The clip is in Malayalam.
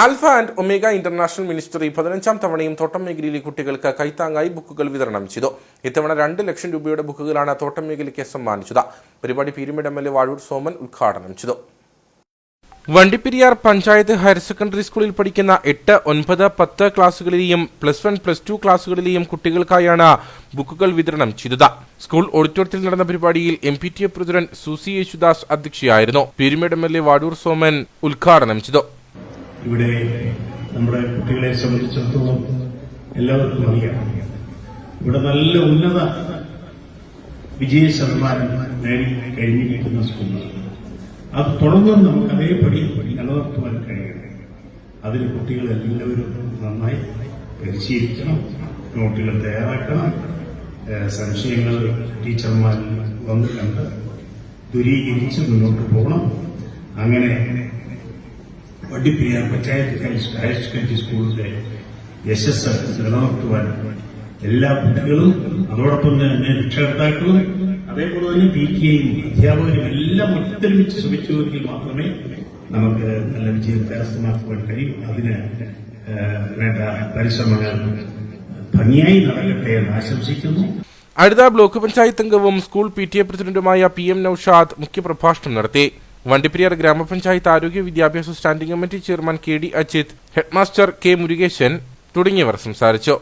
Alpha and omega international ministry പതിനഞ്ചാം തവണയും തോട്ടം മേഖലയിലെ കുട്ടികൾക്ക് കൈത്താങ്ങായി ബുക്കുകൾ വിതരണം ചെയ്തു. ഇത്തവണ രണ്ട് ലക്ഷം രൂപയുടെ ബുക്കുകളാണ് തോട്ടം മേഖലയ്ക്ക് സമ്മാനിച്ചത്. പരിപാടി Peermade M L A Vazhoor Soman ഉദ്ഘാടനം ചെയ്തു. വണ്ടിപ്പെരിയാർ പഞ്ചായത്ത് ഹയർ സെക്കൻഡറി സ്കൂളിൽ പഠിക്കുന്ന എട്ട് ഒൻപത് പത്ത് ക്ലാസ്സുകളിലെയും പ്ലസ് വൺ പ്ലസ് ടു ക്ലാസ്സുകളിലെയും കുട്ടികൾക്കായാണ് ബുക്കുകൾ വിതരണം ചെയ്തത്. സ്കൂൾ ഓഡിറ്റോറിയത്തിൽ നടന്ന പരിപാടിയിൽ M P T A president Susie Yesudas അധ്യക്ഷയായിരുന്നു. Peermade M L A Vazhoor Soman ഉദ്ഘാടനം ചെയ്തു. ഇവിടെ നമ്മുടെ കുട്ടികളെ സംബന്ധിച്ചിടത്തോളം എല്ലാവർക്കും അറിയാം. ഇവിടെ നല്ല ഉന്നത വിജയ ശതമാനം നേടി കഴിഞ്ഞിരിക്കുന്ന സ്കൂളുകൾ. അത് തുടർന്നും നമുക്ക് അതേപടി നിലനിർത്തുവാൻ കഴിയണം. അതിന് കുട്ടികളെല്ലാവരും നന്നായി പരിശീലിക്കണം നോട്ടുകൾ തയ്യാറാക്കണം. സംശയങ്ങൾ ടീച്ചർമാർ വന്ന് കണ്ട് ദൂരീകരിച്ച് മുന്നോട്ട് പോകണം. അങ്ങനെ വണ്ടിപ്പെരിയാർ പഞ്ചായത്ത് ഹയർ സെക്കൻഡറി സ്കൂളിന്റെ യശസ് നിലനിർത്തുവാൻ എല്ലാ കുട്ടികളും അതോടൊപ്പം തന്നെ രക്ഷകർത്താക്കളും അതേപോലെ തന്നെ പി കെയും അധ്യാപകരും എല്ലാം ഒത്തൊരുമിച്ച് ശ്രമിച്ചുവെങ്കിൽ മാത്രമേ നമുക്ക് നല്ല വിജയം കരസ്ഥമാക്കുവാൻ കഴിയും. അതിന് വേണ്ട പരിശ്രമങ്ങൾ ഭംഗിയായി നടക്കട്ടെ എന്ന് ആശംസിക്കുന്നു. അടുത്ത ബ്ലോക്ക് പഞ്ചായത്ത് അംഗവും സ്കൂൾ പി ടി എ പ്രസിഡന്റുമായ പി എം നൌഷാദ് മുഖ്യപ്രഭാഷണം നടത്തി. വണ്ടിപ്പെരിയാർ ഗ്രാമപഞ്ചായത്ത് ആരോഗ്യ വിദ്യാഭ്യാസ standing committee chairman K D Ajith headmaster K Murukesan തുടങ്ങിയവർ സംസാരിച്ചു.